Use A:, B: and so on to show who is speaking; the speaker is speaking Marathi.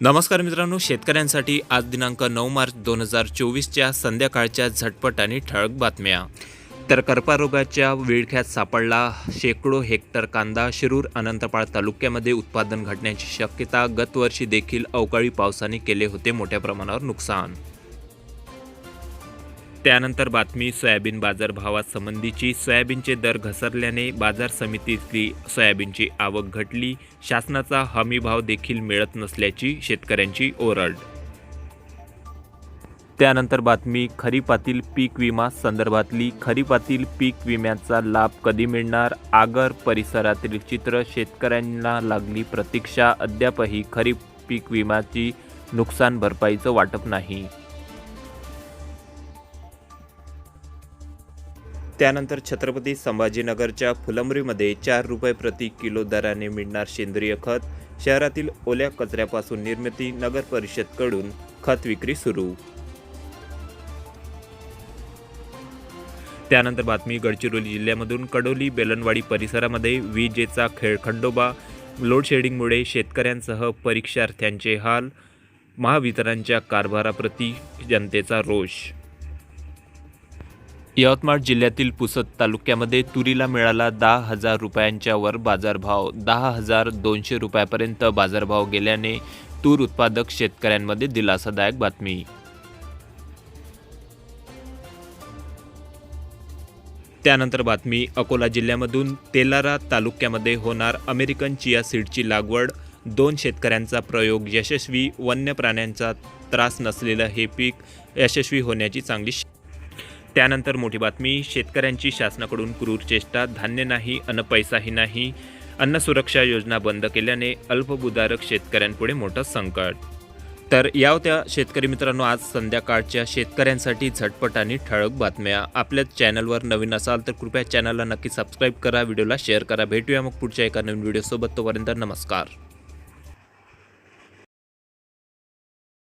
A: नमस्कार मित्रांनो शेतकऱ्यांसाठी आज दिनांक नऊ मार्च दोन हजार चोवीसच्या संध्याकाळच्या झटपट आणि ठळक बातम्या. तर कर्पारोगाच्या विळख्यात सापडला शेकडो हेक्टर कांदा शिरूर अनंतपाळ तालुक्यामध्ये उत्पादन घटण्याची शक्यता गतवर्षी देखील अवकाळी पावसाने केले होते मोठ्या प्रमाणावर नुकसान. त्यानंतर बातमी सोयाबीन बाजारभावासंबंधीची सोयाबीनचे दर घसरल्याने बाजार समितीतली सोयाबीनची आवक घटली. शासनाचा हमी भाव देखील मिळत नसल्याची शेतकऱ्यांची ओरड. त्यानंतर बातमी खरीपातील पीक विमा संदर्भातली. खरीपातील पीक विम्याचा लाभ कधी मिळणार? आगर परिसरातील चित्र शेतकऱ्यांना लागली प्रतीक्षा. अद्यापही खरीप पीक विम्याची नुकसान भरपाईचं वाटप नाही. त्यानंतर छत्रपती संभाजीनगरच्या फुलंब्रीमध्ये चार रुपये प्रति किलो दराने मिळणार सेंद्रिय खत. शहरातील ओल्या कचऱ्यापासून निर्मिती नगर परिषदकडून खत विक्री सुरू. त्यानंतर बातमी गडचिरोली जिल्ह्यामधून कडोली बेलनवाडी परिसरामध्ये विजेचा खेळखंडोबा. लोडशेडिंगमुळे शेतकऱ्यांसह परीक्षार्थ्यांचे हाल. महावितरणच्या कारभाराप्रती जनतेचा रोष. यवतमाळ जिल्ह्यातील पुसद तालुक्यामध्ये तुरीला मिळाला दहा हजार रुपयांच्या वर बाजारभाव. दहा हजार दोनशे रुपयापर्यंत बाजारभाव गेल्याने तूर उत्पादक शेतकऱ्यांमध्ये दिलासादायक बातमी. त्यानंतर बातमी अकोला जिल्ह्यामधून तेलारा तालुक्यामध्ये होणार अमेरिकन चिया सीडची लागवड. दोन शेतकऱ्यांचा प्रयोग यशस्वी वन्य प्राण्यांचा त्रास नसलेलं हे पीक यशस्वी होण्याची चांगली त्यानंतर मोठी बातमी शेतकऱ्यांची शासनाकडून क्रूर चेष्टा धान्य नाही अन्न पैसाही नाही अन्न सुरक्षा योजना बंद केल्याने अल्पभूधारक शेतकऱ्यांपुढे मोठं संकट. तर या होत्या शेतकरी मित्रांनो आज संध्याकाळच्या शेतकऱ्यांसाठी झटपट आणि ठळक बातम्या. आपल्या चॅनलवर नवीन असाल तर कृपया चॅनलला नक्की सबस्क्राईब करा व्हिडिओला शेअर करा. भेटूया मग पुढच्या एका नवीन व्हिडिओसोबत. तोपर्यंत नमस्कार.